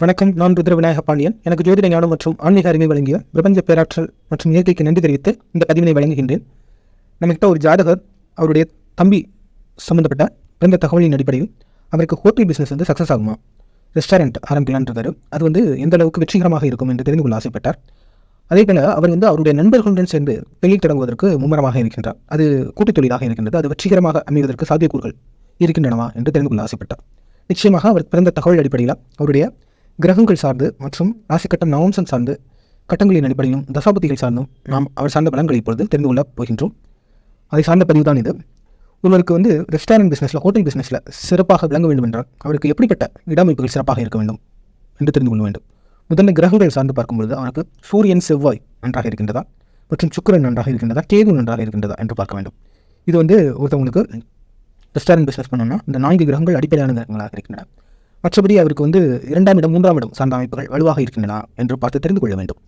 வணக்கம் நான் ருத்ர விநாயக பாண்டியன். எனக்கு ஜோதிட ஞானம் மற்றும் ஆன்மீக அறிவை வழங்கிய பிரபஞ்ச பேராற்றல் மற்றும் இயற்கைக்கு நன்றி தெரிவித்து இந்த பதிவினை வழங்குகின்றேன். நம்மகிட்ட ஒரு ஜாதகர் அவருடைய தம்பி சம்மந்தப்பட்ட பிறந்த தகவலின் அடிப்படையில் அவருக்கு ஹோட்டல் பிஸ்னஸ் வந்து சக்ஸஸ் ஆகுமா? ரெஸ்டாரண்ட் ஆரம்பிக்கலான் அது வந்து எந்த அளவுக்கு வெற்றிகரமாக இருக்கும் என்று தெரிந்து கொள்ள ஆசைப்பட்டார். அதே போல அவர் வந்து அவருடைய நண்பர்களுடன் சேர்ந்து தொழில் தொடங்குவதற்கு மும்முரமாக இருக்கின்றார். அது கூட்டுத் தொழிலாக இருக்கின்றது. அது வெற்றிகரமாக அமைவதற்கு சாத்தியக்கூறுகள் இருக்கின்றனவா என்று தெரிந்து கொள்ள ஆசைப்பட்டார். நிச்சயமாக அவர் பிறந்த தகவல் அடிப்படையில் அவருடைய கிரகங்கள் சார்ந்து மற்றும் ராசிக்கட்டம் நவம்சம் சார்ந்து கட்டங்களின் அடிப்படையிலும் தசாபதிகள் சார்ந்தும் நாம் அவர் சார்ந்த பலன்களை இப்பொழுது தெரிந்து கொள்ள போகின்றோம். அதை சார்ந்த பதிவு தான் இது. ஒருவருக்கு வந்து ரெஸ்டாரண்ட் பிஸ்னஸில் ஹோட்டல் பிஸ்னஸில் சிறப்பாக விளங்க வேண்டும் என்றால் அவருக்கு எப்படிப்பட்ட இடமைப்புகள் சிறப்பாக இருக்க வேண்டும் என்று தெரிந்து கொள்ள வேண்டும். முதல்ல கிரகங்கள் சார்ந்து பார்க்கும்பொழுது அவருக்கு சூரியன் செவ்வாய் நன்றாக இருக்கின்றதா? மற்றும் சுக்கிரன் நன்றாக இருக்கின்றதா? கேது நன்றாக இருக்கின்றதா? என்று பார்க்க வேண்டும். இது வந்து ஒருத்தவங்களுக்கு ரெஸ்டாரண்ட் பிஸ்னஸ் பண்ணோம்னா இந்த நான்கு கிரகங்கள் அடிப்படையான கிரகங்களாக இருக்கின்றன. மற்றபடி அவருக்கு வந்து இரண்டாம் இடம் மூன்றாம் இடம் சார்ந்த அமைப்புகள் வலுவாக இருக்கின்றன என்று பார்த்து தெரிந்து கொள்ள வேண்டும்.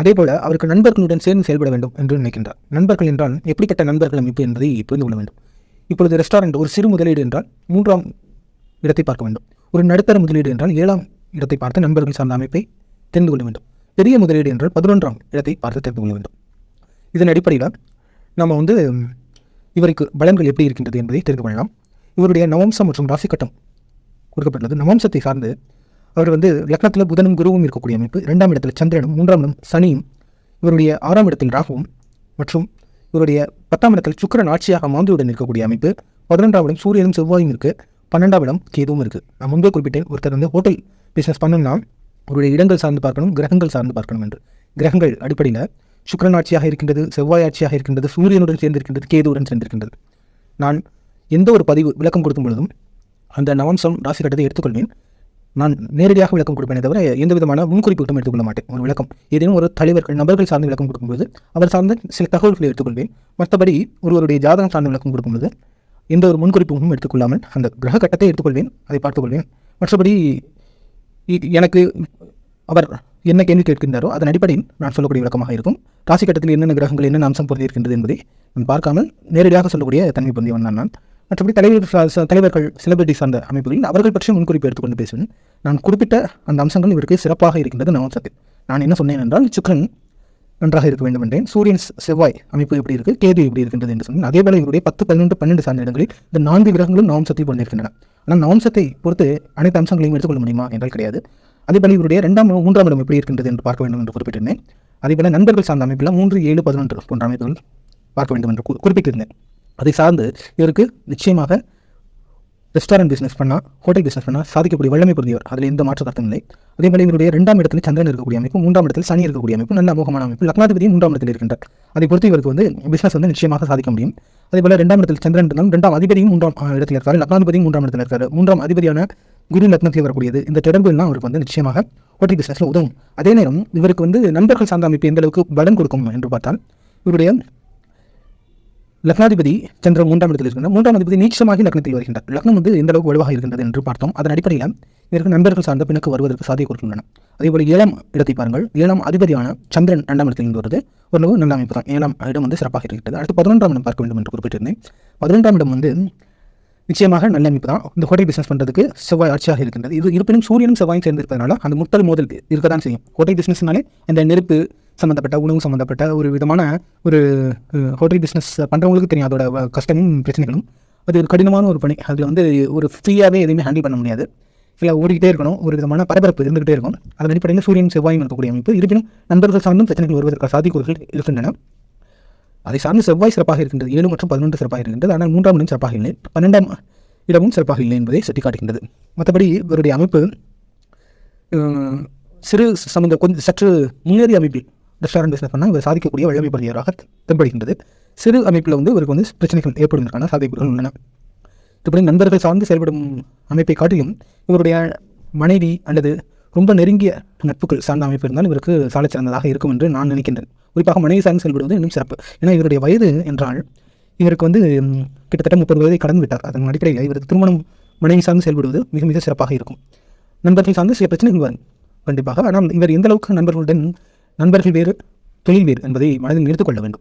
அதே போல அவருக்கு நண்பர்களுடன் சேர்ந்து செயல்பட வேண்டும் என்று நினைக்கின்றார். நண்பர்கள் என்றால் எப்படிப்பட்ட நண்பர்கள் அமைப்பு என்பதை புரிந்து கொள்ள வேண்டும். இப்பொழுது ரெஸ்டாரண்ட் ஒரு சிறு முதலீடு என்றால் மூன்றாம் இடத்தை பார்க்க வேண்டும். ஒரு நடுத்தர முதலீடு என்றால் ஏழாம் இடத்தை பார்த்து நண்பர்கள் சார்ந்த அமைப்பை தெரிந்து கொள்ள வேண்டும். பெரிய முதலீடு என்றால் பதினொன்றாம் இடத்தை பார்த்து தெரிந்து கொள்ள வேண்டும். இதன் அடிப்படையில் நம்ம வந்து இவருக்கு பலன்கள் எப்படி இருக்கின்றது என்பதை தெரிந்து கொள்ளலாம். இவருடைய நவம்சம் மற்றும் ராசிக்கட்டம் கொடுக்கப்பட்டுள்ளது நவம்சத்தை சார்ந்து அவர் வந்து லக்னத்தில் புதனும் குருவும் இருக்கக்கூடிய அமைப்பு. இரண்டாம் இடத்தில் சந்திரனும் மூன்றாம் இடம் சனியும். இவருடைய ஆறாம் இடத்தில் ராகுவும் மற்றும் இவருடைய பத்தாம் இடத்தில் சுக்கரன் ஆட்சியாக மாந்தியுடன் இருக்கக்கூடிய அமைப்பு. பதினொன்றாம் இடம் சூரியனும் செவ்வாயும் இருக்குது பன்னெண்டாம் இடம் கேதுவும் இருக்குது நான் முன்பே குறிப்பிட்டேன் ஒருத்தர் வந்து ஹோட்டல் பிஸ்னஸ் பண்ணணும்னா அவருடைய இடங்கள் சார்ந்து பார்க்கணும் கிரகங்கள் சார்ந்து பார்க்கணும் என்று. கிரகங்கள் அடிப்படையில் சுக்கரன் ஆட்சியாக இருக்கின்றது செவ்வாய் ஆட்சியாக இருக்கின்றது சூரியனுடன் சேர்ந்திருக்கின்றது கேதுவுடன் சேர்ந்திருக்கின்றது. நான் எந்த ஒரு பதிவு விளக்கம் கொடுக்கும் பொழுதும் அந்த நவம்சம் ராசி கட்டத்தை எடுத்துக்கொள்வேன். நான் நேரடியாக விளக்கம் கொடுப்பேனே தவிர எந்த விதமான முன்குறிப்புகளும் எடுத்துக்கொள்ள மாட்டேன். ஒரு விளக்கம். ஏதேனும் ஒரு தலைவர்கள் நபர்கள் சார்ந்த விளக்கம் கொடுக்கும்போது அவர் சார்ந்த சில தகவல்களை எடுத்துக்கொள்வேன். மற்றபடி ஒருவருடைய ஜாதகம் சார்ந்த விளக்கம் கொடுக்கும்போது எந்த ஒரு முன்குறிப்பும் எடுத்துக்கொள்ளாமல் அந்த கிரக கட்டத்தை எடுத்துக்கொள்வேன். அதை பார்த்துக்கொள்வேன். மற்றபடி இ- எனக்கு அவர் என்ன கேள்வி கேட்கின்றாரோ அதன் அடிப்படையில் நான் சொல்லக்கூடிய விளக்கமாக இருக்கும். ராசி கட்டத்தில் என்னென்ன கிரகங்கள் என்னென்ன அம்சம் பொருந்திருக்கின்றது என்பதை நான் பார்க்காமல் நேரடியாக சொல்லக்கூடிய தன்மை பொருந்தியவன் நான். மற்றபடி தலைவர் தலைவர்கள் செலிபிரிட்டி சார்ந்த அமைப்புகளில் அவர்கள் பற்றி முன்குறிப்பு எடுத்துக்கொண்டு பேசுவேன். நான் குறிப்பிட்ட அந்த அம்சங்கள் இவருக்கு சிறப்பாக இருக்கின்றது நவம்சத்தில் நான் என்ன சொன்னேன் என்றால் சுக்ரன் நன்றாக இருக்க வேண்டும் என்றேன். சூரியன் செவ்வாய் அமைப்பு எப்படி இருக்கு கேது எப்படி இருக்கின்றது என்று சொன்னேன். அதேபோல இவருடைய பத்து பதினொன்று பன்னெண்டு சார்ந்த இடங்களில் இந்த நான்கு கிரகங்களும் நவம்சத்தை கொண்டிருக்கின்றன ஆனால் நவம்சத்தை பொறுத்து அனைத்து அம்சங்களையும் எடுத்துக்கொள்ள முடியுமா என்றால் கிடையாது. அதேபோல இவருடைய இரண்டாம் மூன்றாம் இடம் எப்படி இருக்கின்றது என்று பார்க்க வேண்டும் என்று குறிப்பிட்டிருந்தேன். அதேபோல நண்பர்கள் சார்ந்த அமைப்பில் மூன்று ஏழு பதினொன்று போன்ற அமைப்புகள் பார்க்க வேண்டும் என்று குறிப்பிட்டிருந்தேன். அதை சார்ந்து இவருக்கு நிச்சயமாக ரெஸ்டாரண்ட் பிஸ்னஸ் பண்ணால் ஹோட்டல் பிஸ்னஸ் பண்ணால் சாதிக்கக்கூடிய வல்லமை பொருந்தியவர். அதில் எந்த மாற்று கருத்தும் இல்லை. அதே மாதிரி இவருடைய ரெண்டாம் இடத்தில் சந்திரன் இருக்கக்கூடிய அமைப்பு மூன்றாம் இடத்தில் சனி இருக்கக்கூடிய அமைப்பு நல்ல அமோகமான அமைப்பு லக்னாதிபதி மூன்றாம் இடத்தில் இருக்கின்றார். அதை பொறுத்து இவருக்கு வந்து பிஸ்னஸ் வந்து நிச்சயமாக சாதிக்க முடியும். அதே போல் இரண்டாம் இடத்தில் சந்திரன் இருந்தாலும் ரெண்டாம் அதிபதியும் மூன்றாம் இடத்தில் இருக்காரு. லக்னாதிபதியும் மூன்றாம் இடத்தில் இருக்காரு. மூன்றாம் அதிபதியான குரு லக்னத்தில் வரக்கூடியது. இந்த தொடர்புலாம் அவருக்கு வந்து நிச்சயமாக ஹோட்டல் பிஸ்னஸில் உதவும். அதே நேரம் இவருக்கு வந்து நண்பர்கள் சார்ந்த அமைப்பு எந்த அளவுக்கு பலன் கொடுக்கும் என்று பார்த்தால் இவருடைய லக்னாதிபதி சந்திரன் மூன்றாம் இடத்தில் இருக்கின்றார். மூன்றாம் அதிபதி நீச்சமாகி லக்னத்தில் வருகின்றார். லக்னம் வந்து எந்த அளவுக்கு வலுவாக இருக்கின்றது என்று பார்த்தோம். அதன் அடிப்படையில் இதற்கு நண்பர்கள் சார்ந்த பிணக்கு வருவதற்கு சாத்தியக்கூறுகள் உள்ளன அதேபோல் ஏழாம் இடத்தை பாருங்கள். ஏழாம் அதிபதியான சந்திரன் இரண்டாம் இடத்தில் இருந்து வருது. ஒரு நல்ல அமைப்பு தான் ஏழாம் இடம் வந்து சிறப்பாக இருக்கிறது அடுத்து பதினொன்றாம் இடம் பார்க்க வேண்டும் என்று குறிப்பிட்டிருந்தேன். பதினொன்றாம் இடம் வந்து நிச்சயமாக நல்ல அமைப்பு தான் இந்த ஹோட்டல் பிஸ்னஸ் பண்ணுறதுக்கு செவ்வாய் ஆட்சியாக இருக்கின்றது. இது இருப்பினும் சூரியனும் செவ்வாயும் சேர்ந்திருப்பதனால அந்த முட்டல் மோதல் இருக்க தான் செய்யும். ஹோட்டல் பிஸ்னஸ்னாலே இந்த நெருப்பு சம்மந்தப்பட்ட உணவு சம்மந்தப்பட்ட ஒரு விதமான ஒரு ஹோட்டல் பிஸ்னஸ் பண்ணுறவங்களுக்கு தெரியும். அதோட கஷ்டமும் பிரச்சனைகளும். அது ஒரு கடினமான ஒரு பணி. அதில் வந்து ஒரு ஃப்ரீயாகவே எதுவுமே ஹேண்டில் பண்ண முடியாது. இல்லை ஓடிக்கிட்டே இருக்கணும். ஒரு விதமான பரபரப்பு இருந்துகிட்டே இருக்கும். அதன் அடிப்படையில் சூரியன் செவ்வாயும் இருக்கக்கூடிய அமைப்பு. இருப்பினும் நண்பர்கள் சார்ந்தும் பிரச்சனைகள் வருவதற்கு சாத்தியக்கூறுகள் இருக்கின்றன. அதை சார்ந்து செவ்வாய் சிறப்பாக இருக்கின்றது. ஏழு மற்றும் பதினொன்று சிறப்பாக இருக்கின்றது. ஆனால் மூன்றாம் இடம் சிறப்பாக இல்லை. பன்னெண்டாம் இடமும் சிறப்பாக இல்லை என்பதை சுட்டிக்காட்டுகின்றது. மற்றபடி இவருடைய அமைப்பு சிறு சம்பந்த கொஞ்சம் சற்று முன்னேறிய அமைப்பில் ரெஸ்டாரண்ட் பிஸ்னஸ் பண்ணால் இவர் சாதிக்கக்கூடிய வல்லமை பகுதியராக தென்படுகின்றது. சிறு அமைப்பில் வந்து இவருக்கு வந்து பிரச்சனைகள் ஏற்படுவதற்கான சாதிப்புகள் உள்ளன. இப்படி நண்பர்கள் சார்ந்து செயல்படும் அமைப்பை காட்டிலும் இவருடைய மனைவி அல்லது ரொம்ப நெருங்கிய நட்புகள் சார்ந்த அமைப்பு இருந்தால் இவருக்கு சாலை சிறந்ததாக இருக்கும் என்று நான் நினைக்கின்றேன். குறிப்பாக மனைவி சார்ந்து செயல்படுவது இன்னும் சிறப்பு. ஏன்னா இவருடைய வயது என்றால் இவருக்கு வந்து கிட்டத்தட்ட முப்பது வயதை கடந்து விட்டார். அதன் அடிப்படையில் இவருக்கு திருமணம் மனைவி சார்ந்து செயல்படுவது மிக மிக சிறப்பாக இருக்கும். நண்பர்கள் சார்ந்து சில பிரச்சனைகள் வரும். கண்டிப்பாக. ஆனால் இவர் எந்த அளவுக்கு நண்பர்களுடன் நண்பர்கள் வேறு தொழில் வேறு என்பதை மனதில் நிறுத்திக் வேண்டும்.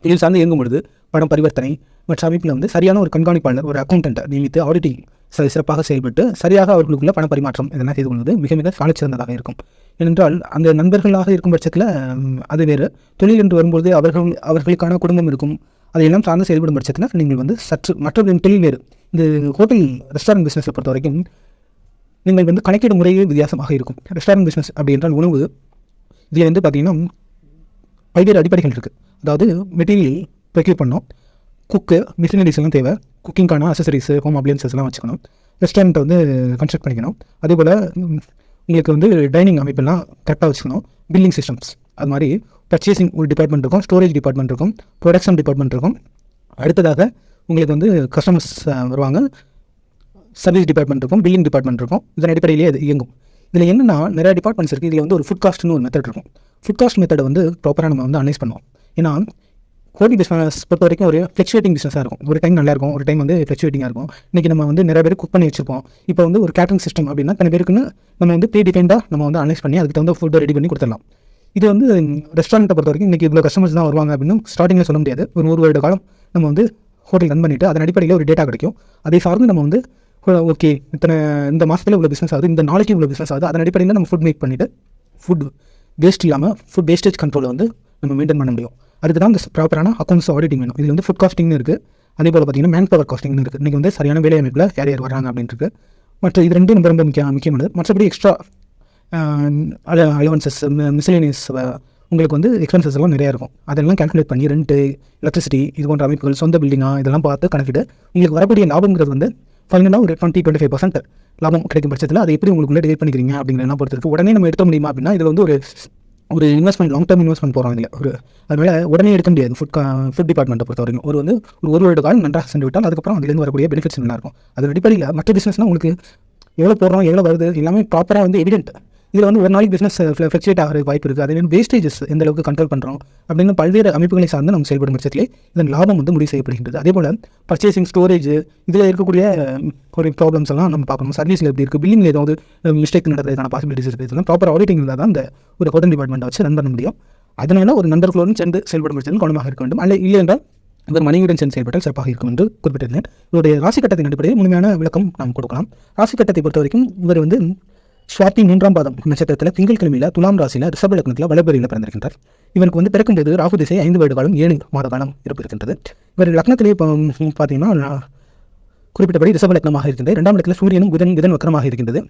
தொழில் சார்ந்து இயங்கும் பொழுது பணம் பரிவர்த்தனை மற்ற அமைப்பில் வந்து சரியான ஒரு கண்காணிப்பாளர் ஒரு அக்கௌண்டண்ட்டை நியமித்து ஆடிட்டிங் ச- சிறப்பாக செயல்பட்டு சரியாக அவர்களுக்குள்ள பண பரிமாற்றம் இதெல்லாம் செய்து கொள்வது மிக மிக சாலச்சிறந்ததாக இருக்கும். ஏனென்றால் அந்த நண்பர்களாக இருக்கும் பட்சத்தில் அது வேறு. தொழில் என்று வரும்போது அவர்கள் அவர்களுக்கான குடும்பம் இருக்கும். அதையெல்லாம் சார்ந்து செயல்படும் பட்சத்தில் நீங்கள் வந்து சற்று மற்றவர்களின் தொழில் வேறு. இந்த ஹோட்டல் ரெஸ்டாரண்ட் பிஸ்னஸை பொறுத்த வரைக்கும் நீங்கள் வந்து கணக்கீடு முறையே வித்தியாசமாக இருக்கும். ரெஸ்டாரண்ட் பிஸ்னஸ் அப்படி என்றால் உணவு இதில் வந்து பார்த்திங்கன்னா பல்வேறு அடிப்படைகள் இருக்குது அதாவது மெட்டீரியல் ப்ரொக்யூர் பண்ணோம் குக்கு மிஷினரிஸ் எல்லாம் தேவை. குக்கிங்கான அசசரிஸு ஹோம் அப்ளையன்சஸ் எல்லாம் வச்சுக்கணும். ரெஸ்டாரண்ட்டை வந்து கன்ஸ்ட்ரக்ட் பண்ணிக்கணும். அதே போல் உங்களுக்கு வந்து டைனிங் அமைப்பெல்லாம் கரெக்டாக வச்சுக்கணும். பில்லிங் சிஸ்டம்ஸ் அது மாதிரி பர்ச்சேசிங் ஒரு டிபார்ட்மெண்ட் இருக்கும் ஸ்டோரேஜ் டிபார்ட்மெண்ட் இருக்கும் ப்ரொடக்ஷன் டிபார்ட்மெண்ட் இருக்கும். அடுத்ததாக உங்களுக்கு வந்து கஸ்டமர்ஸ் வருவாங்க. சர்வீஸ் டிபார்ட்மெண்ட் இருக்கும் பில்லிங் டிபார்ட்மெண்ட் இருக்கும். இதன் அடிப்படையிலேயே அது இயங்கும். இதில் என்னென்னா நிறைய டிபார்ட்மெண்ட்ஸ் இருக்குது இதில் வந்து ஒரு ஃபுட் காஸ்ட்னு ஒரு மெத்தட் இருக்கும். ஃபுட் காஸ்ட் மெத்தடை வந்து ப்ராப்பராக நம்ம வந்து அனலைஸ் பண்ணுவோம். ஏன்னா ஹோட்டல் பிஸ்னஸ் பொறுத்த வரைக்கும் ஒரு ஃப்ளக்சுவேட்டிங் பிஸ்னஸாக இருக்கும். ஒரு டைம் நல்லா இருக்கும் ஒரு டைம் வந்து ஃப்ளக்சுவேட்டிங்காக இருக்கும். இன்றைக்கி நம்ம வந்து நிறைய பேர் குக் பண்ணி வச்சிருப்போம். இப்போ வந்து ஒரு கேட்டரிங் சிஸ்டம் அப்படின்னா தனி பேருக்குன்னு நம்ம வந்து ப்ரீ டிஃபைண்டாக நம்ம வந்து அனலைஸ் பண்ணி அதுக்கு தகுந்த ஃபுட்டை ரெடி பண்ணி கொடுத்துடலாம். இது வந்து ரெஸ்டாரண்ட்டை பொறுத்த வரைக்கும் இன்றைக்கி இவ்வளோ கஸ்டமர்ஸ் தான் வருவாங்க அப்படின்னு ஸ்டார்டிங்கில் சொல்ல முடியாது. ஒரு ஒரு வருட காலம் நம்ம வந்து ஹோட்டல் ரன் பண்ணிவிட்டு அதன் அடிப்படையில் ஒரு டேட்டா கிடைக்கும். அதை சார்ந்து நம்ம வந்து ஓகே இத்தனை இந்த மாதத்தில் இவ்வளோ பிஸ்னஸ் ஆகுது இந்த நாளைக்கு இவ்வளோ பிஸ்னஸ் ஆகுது. அதன் அடிப்படையில் நம்ம ஃபுட் மேக் பண்ணிவிட்டு ஃபுட் வேஸ்ட் இல்லாமல் ஃபுட் வேஸ்டேஜ் கண்ட்ரோலை வந்து நம்ம மெயின்டைன் பண்ண முடியும். அடுத்து தான் இந்த ப்ராப்பரான அக்கௌண்ட்ஸ் ஆடிட்டிங் வேணும். இதில் வந்து ஃபுட் காஸ்டிங்னு இருக்குது அதே போல் பார்த்தீங்கன்னா மேன் பவர் காஸ்டிங்னு இருக்குது இன்றைக்கி வந்து சரியான வேலை அமைப்பில் கேரியர் வராங்க அப்படின்ட்டு மற்ற இது ரெண்டும் ரொம்ப ரொம்ப முக்கிய முக்கியமானது. மற்றபடி எக்ஸ்ட்ரா அலவன்சஸ் மிசிலேனியஸ் உங்களுக்கு வந்து எக்ஸ்பென்சஸ் எல்லாம் நிறையா இருக்கும். அதெல்லாம் கால்குலேட் பண்ணி ரெண்ட்டு எலக்ட்ரிசிட்டி இது போன்ற அமைப்புகள் சொந்த பில்டிங்காக இதெல்லாம் பார்த்து கணக்கிட்டு உங்களுக்கு வரக்கூடிய லாபங்கிறது வந்து ஃபைனலாக ஒரு டுவெண்ட்டி டுவெண்ட்டி ஃபைவ் பர்சன்ட் லாபம் கிடைக்கும் பட்சத்தில் அதை எப்படி உங்களுக்குள்ளே டிவைட் பண்ணிக்கிறீங்க அப்படிங்கிறதெல்லாம் பொறுத்து உடனே நம்ம எடுக்க முடியுமா அப்படின்னா இதில் வந்து ஒரு ஒரு இன்வெஸ்ட்மெண்ட் லாங் டேர்ம் இன்வெஸ்ட்மெண்ட் போகிறோம் இதில். ஒரு அதனால உடனே எடுக்க முடியாது. ஃபுட் ஃபுட் டிபார்ட்மெண்ட்டை பொறுத்த வரைக்கும் ஒரு வந்து ஒரு ஒரு வருட காலம் நன்றாக சென்று விட்டால் அதுக்கப்புறம் அதுலேருந்து வரக்கூடிய பெனிஃபிட்ஸ் நல்லா இருக்கும். அதன் அடிப்படையில் மற்ற பிஸ்னஸ்னால் உங்களுக்கு எவ்வளோ போடுறோம் எவ்வளோ வருது எல்லாமே ப்ராப்பராக வந்து எவிடென்ட் இதில் வந்து ஒரு நாளைக்கு பிஸ்னஸ் ஃப்ளக்சுவேட் ஆகிற வாய்ப்பு இருக்குது அதே வேஸ்டேஜஸ் எந்த அளவுக்கு கண்ட்ரோல் பண்ணுறோம் அப்படின்னு பல்வேறு அமைப்புகளை சார்ந்து நம்ம செயல்படும் பட்சத்திலே இதன் லாபம் வந்து முடிவு செய்யப்படுகின்றது. அதே போல் பர்ச்சேசிங் ஸ்டோரேஜ் இதில் இருக்கக்கூடிய ஒரு ப்ராப்ளம்ஸ் எல்லாம் நம்ம பார்க்கணும். சர்வீஸில் எப்படி இருக்குது பில்லிங்கில் ஏதாவது மிஸ்டேக் நடக்கிறதுக்கான பாசிபிலிட்டிஸ் இருக்குது இதெல்லாம் ப்ராப்பர் ஆடிட்டிங் இருந்தால் தான் அந்த ஒரு ஹோட்டல் டிபார்ட்மெண்ட்டை வச்சு ரன் பண்ண முடியும். அதனால ஒரு நண்பர்களோடு சேர்ந்து செயல்படும் பட்சத்தில் கவனமாக இருக்க வேண்டும். அல்ல இல்லை என்றால் இவர் மனைவியுடன் சென்று செயல்பட்டால் சிறப்பாக இருக்கும் என்று குறிப்பிட்டிருந்தேன். இவருடைய ராசி கட்டத்தின் அடிப்படையில் முழுமையான விளக்கம் நாம் கொடுக்கலாம். ராசி கட்டத்தை பொறுத்த வரைக்கும் இவர் வந்து சுவாதி மூன்றாம் பாதம் நட்சத்திரத்தில் திங்கட்கிழமையில் துலாம் ராசியில் ரிஷப லக்னத்தில் வளபெரியில் பிறந்திருக்கின்றார். இவருக்கு வந்து பிறக்கும்போது ராகு திசை ஐந்து வருட காலம் ஏழு மாத காலம் இருப்பிருக்கின்றது. இவர் லக்னத்திலே இப்போ பார்த்தீங்கன்னா குறிப்பிட்டபடி ரிஷப லக்னமாக இருக்கின்றது இரண்டாம் இடத்துல சூரியனும் புதன் புதன் வக்கரமாக இருக்கின்றது.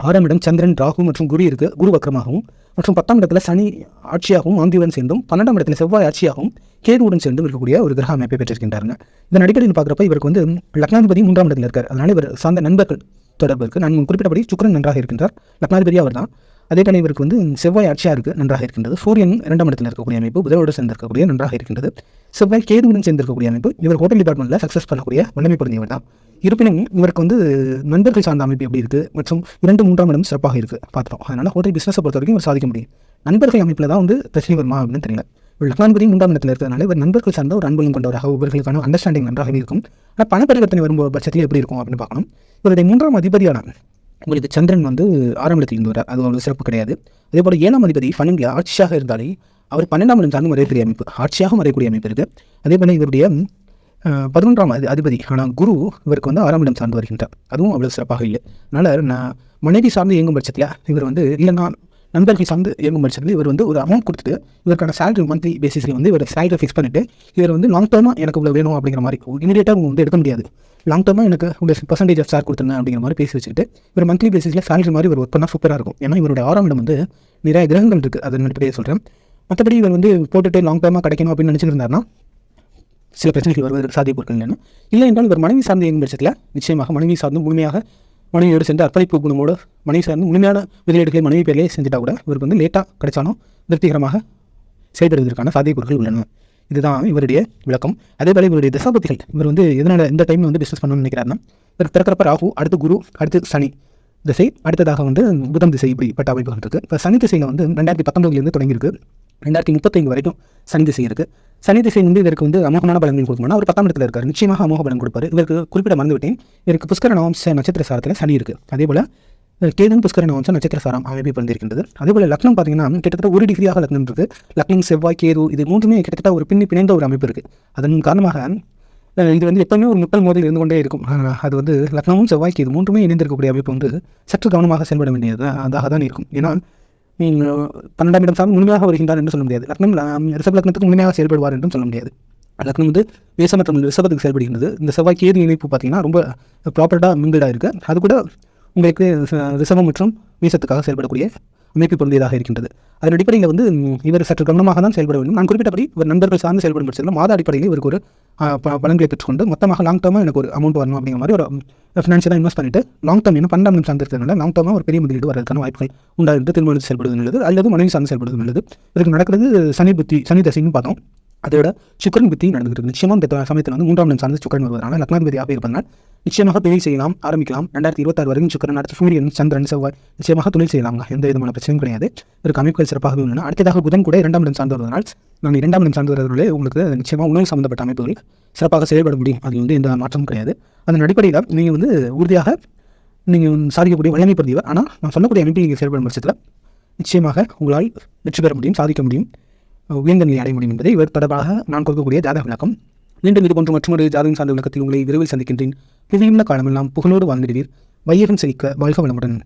ஆறாம் இடம் சந்திரன் ராகு மற்றும் குரு இருக்கு குரு வக்கரமாகவும் மற்றும் பத்தாம் இடத்துல சனி ஆட்சியாகவும் ஆந்தியுடன் சேர்ந்தும் பன்னெண்டாம் இடத்துல செவ்வாய் ஆட்சியாகவும் கேதுவுடன் சேர்ந்தும் இருக்கக்கூடிய ஒரு கிரக அமைப்பை பெற்றிருக்கின்றாருங்க. இதன் அடிப்படையில் பார்க்குறப்ப இவருக்கு வந்து லக்னாதிபதி மூன்றாம் இடத்தில் இருக்கார். அதனால் இவர் சார்ந்த நண்பர்கள் தொடர்பு இருக்குது நான் குறிப்பிட்டபடி சுக்கரன் நன்றாக இருக்கின்றார். லக்னாதிபதி அவர் தான் அதே டைம் இவருக்கு வந்து செவ்வாய் ஆட்சியாக இருக்குது நன்றாக இருக்கின்றது. சூரியன் இரண்டாம் இடத்தில் இருக்கக்கூடிய அமைப்பு புதனோடு சேர்ந்திருக்கக்கூடிய நன்றாக இருக்கின்றது. செவ்வாய் கேதுவுடன் சேர்ந்திருக்கக்கூடிய அமைப்பு இவர் ஹோட்டல் டிபார்ட்மெண்ட்டில் சக்ஸஸ் பண்ணக்கூடிய வல்லமை பொருந்தியவர் தான். இருப்பினும் இவருக்கு வந்து நண்பர்கள் சார்ந்த அமைப்பு எப்படி இருக்குது மற்றும் இரண்டு மூன்றாம் இடம் சிறப்பாக இருக்குது பார்த்துட்டோம். அதனால் ஹோட்டல் பிஸ்னஸை பொறுத்த வரைக்கும் இவர் சாதிக்க முடியும். நண்பர்கள் அமைப்பில் தான் வந்து பிரச்சனை வருமா அப்படின்னு தெரியல. இவர் லக்னாதிபதி மூன்றாம் இடத்துல இருக்கிறதுனால இவர் நண்பர்கள் சார்ந்த ஒரு அன்புலம் கொண்டவராக இவர்களுக்கான அண்டர்ஸ்டாண்டிங் நன்றாகவே இருக்கும். ஆனால் பண பரிவர்த்தனை பட்சத்தில் எப்படி இருக்கும் அப்படின்னு பார்க்கணும். இவருடைய மூன்றாம் அதிபதியான உங்களுக்கு சந்திரன் வந்து ஆறாம் இடத்தில் இருந்து வரார் அது ஒரு சிறப்பு கிடையாது. அதே போல் ஏழாம் அதிபதி பன்னெண்டு ஆட்சியாக இருந்தாலே அவர் பன்னெண்டாம் இடம் சார்ந்து மறையக்கூடிய அமைப்பு ஆட்சியாக மறையக்கூடிய அமைப்பு இருக்குது அதே போல் இவருடைய பதினொன்றாம் அதி அதிபதி ஆனால் குரு இவருக்கு வந்து ஆறாம் இடம் சார்ந்து வருகின்றார். அதுவும் அவ்வளோ சிறப்பாக இல்லை. அதனால் நான் மனைவி சார்ந்து இயங்கும் பட்சத்தில் இவர் வந்து இல்லைன்னா நண்பர்கள் சார்ந்து இயங்கும் பட்சத்தில் இவர் வந்து ஒரு அமௌண்ட் கொடுத்துட்டு இதற்கான சேலரி மந்த்லி பேசிஸில் வந்து இவர் சேலரி ஃபிக்ஸ் பண்ணிட்டு இவர் வந்து லாங் டேர்மாக எனக்கு இவ்வளோ வேணும் அப்படிங்கிற மாதிரி இமீடியட்டாக அவங்க வந்து எடுக்க முடியாது. லாங் டேர்மாக எனக்கு உள்ள பர்சன்டேஜ் ஆஃப் சார் கொடுத்துருங்க அப்படிங்கிற மாதிரி பேசி வச்சுக்கிட்டு இவர் மந்த்லி பேசிஸில் சேலரி மாதிரி இவர் ஒர்க் பண்ணால் சூப்பராக இருக்கும். ஏன்னா இவருடைய ஆறாம் இடம் வந்து நிறைய கிரகங்கள் இருக்குது அதன் அடிப்படையை சொல்கிறேன் மற்றபடி இவர் வந்து போட்டுட்டு லாங் டேர்மாக கிடைக்கணும் அப்படின்னு நினச்சிருந்தாருன்னா சில பிரச்சனைகள் வருவதற்கு சாத்தியப்பொருட்கள் இல்லைன்னா. இல்லை என்றால் இவர் மனைவி சார்ந்த இயங்கும் பட்சத்தில் நிச்சயமாக மனைவி சார்ந்து முழுமையாக மனைவியோடு சென்று அர்ப்பணிப்பு குணமோடு மனைவி சார்ந்து முழுமையான முதலீடுகளை மனைவி பேரிலே செஞ்சுட்டா கூட இவருக்கு வந்து லேட்டாக கிடைச்சாலும் திருப்திகரமாக செயல்படுவதற்கான சாத்தியக்கூறுகள் உள்ளன. இதுதான் இவருடைய விளக்கம். அதே போல் இவருடைய தசாபதிகள். இவர் வந்து எதனால் இந்த டைமில் வந்து பிஸ்னஸ் பண்ணணும்னு நினைக்கிறாருன்னா இவர் பிறக்கிறப்ப ராகு அடுத்து குரு அடுத்து சனி திசை அடுத்ததாக வந்து புதன் திசை இப்படிப்பட்ட அமைப்புகள் இருக்குது இப்போ சனி திசையில் வந்து ரெண்டாயிரத்தி பத்தொன்பதுலேருந்து தொடங்கியிருக்கு. ரெண்டாயிரத்தி முப்பத்தைந்து வரைக்கும் சனி திசை இருக்குது சனி திசை வந்து இதற்கு வந்து அமோகமான பலன்கள் கொடுக்கணும்னா அவர் பத்தாம் இடத்துல இருக்கார். நிச்சயமாக அமோக பலன் கொடுப்பார். இவருக்கு குறிப்பிட மறந்துவிட்டேன். இவருக்கு புஷ்கர நவம்ச நட்சத்திர சாரத்தில் சனி இருக்குது அதே போல் கேதன் புஷ்கர நவம்ச நட்சத்திர சாரம் அமைப்பை பிறந்திருக்கின்றது. அதே போல் லக்னம் பார்த்தீங்கன்னா கிட்டத்தட்ட ஒரு டிகிரியாக லக்னம் இருக்குது லக்னம் செவ்வாய் கேது இது மூன்றுமே கிட்டத்தட்ட ஒரு பின்னி பிணைந்த ஒரு அமைப்பு இருக்குது அதன் காரணமாக இது வந்து எப்பவுமே ஒரு முட்டல் மோதல் இருந்து கொண்டே இருக்கும். அது வந்து லக்னமும் செவ்வாய்க்கு இது மூன்றுமே இணைந்திருக்கக்கூடிய அமைப்பு வந்து சற்று கவனமாக செயல்பட வேண்டியது அதாக தான் இருக்கும். ஏன்னா பன்னெண்டாம் இடம் சார்ந்து முழுமையாக வருகின்றார் என்று சொல்ல முடியாது. லக்னம் ல- ரிஷப லக்னத்துக்கு முழுமையாக செயல்படுவார் என்றும் சொல்ல முடியாது. லக்னம் வந்து மேச மற்றும் ரிஷபத்துக்கு செயல்படுகின்றது. இந்த செவ்வாய்க்கு ஏது இணைப்பு பார்த்தீங்கன்னா ரொம்ப ப்ராப்பர்ட்டாக மிங்கிடாக இருக்குது அது கூட உங்களுக்கு ரிசவம் மற்றும் வீசத்துக்காக செயல்படக்கூடிய அமைப்பு பொருந்தியதாக இருக்கின்றது. அதன் அடிப்படையில் வந்து இவர் சற்று கவனமாக தான் செயல்பட வேண்டும். நான் குறிப்பிட்டபடி இவர் நண்பர்கள் சார்ந்து செயல்படும் பட்சத்தில் மாத அடிப்படையில் இவருக்கு ஒரு ப- பலன்களை பெற்றுக்கொண்டு மொத்தமாக லாங் டேர்மாக எனக்கு ஒரு அமௌண்ட் வரணும் அப்படிங்கிற மாதிரி ஒரு ஃபினான்ஷியலாக இன்வெஸ்ட் பண்ணிட்டு லாங் டேர்ம் என்ன பன்னெண்டாம் சார்ந்து லாங் டேர்மாக ஒரு பெரிய முதலீடு வரதுக்கான வாய்ப்புகள் உண்டா என்று திருமணம் செயல்படுவது நல்லது அல்லது மனைவி சார்ந்து செயல்படுவது நல்லது. இதுக்கு நடக்கிறது சனி புத்தி சனி தசைன்னு பார்த்தோம். அதோட சுக்கரன் புத்தி நடந்துகிட்டு இருக்கு. நிச்சயமாக இந்த சமயத்தில் வந்து மூன்றாம் இடம் சார்ந்து சுக்கரன் வருவதனால லக்னாதிபதியாக இருப்பதனால் நிச்சயமாக தொழில் செய்யலாம் ஆரம்பிக்கலாம். ரெண்டாயிரத்தி இருபத்தாறு வரைக்கும் சுக்கரன் அடுத்து சூரியன் சந்திரன் செவ்வாய் நிச்சயமாக தொழில் செய்யலாங்க எந்த விதமான பிரச்சனையும் கிடையாது. ஒரு அமைப்புகள் சிறப்பாகவே உள்ளன. அடுத்ததாக புதன் கூட இரண்டாம் இடம் சார்ந்து வருவதனால் நான் இரண்டாம் இடம் சார்ந்து வருவதிலே உங்களுக்கு நிச்சயமாக உணவு சம்பந்தப்பட்ட அமைப்புகள் சிறப்பாக செயல்பட முடியும். அது வந்து எந்த மாற்றமும் கிடையாது. அதன் அடிப்படையில் நீங்கள் வந்து உறுதியாக நீங்கள் சாதிக்கக்கூடிய வலிமை பிரதிவர் ஆனால் நான் சொல்லக்கூடிய அமைப்பில் நீங்கள் செயல்படும் பட்சத்தில் நிச்சயமாக உங்களால் வெற்றி பெற முடியும் சாதிக்க முடியும். உயர்ந்த நிலை அடைய முடியும் என்பதை இவர் தொடர்பாக நான் கொடுக்கக்கூடிய ஜாதக விளக்கம் மீண்டும் இது போன்ற மற்றொரு ஜாதகம் சார்ந்த விளக்கத்தில் உங்களை விரைவில் சந்திக்கின்றேன். புவியுள்ள காலமெல்லாம் புகழோடு வாழ்ந்திடுவீர். வையகம் செழிக்க வாழ்க வளமுடன்.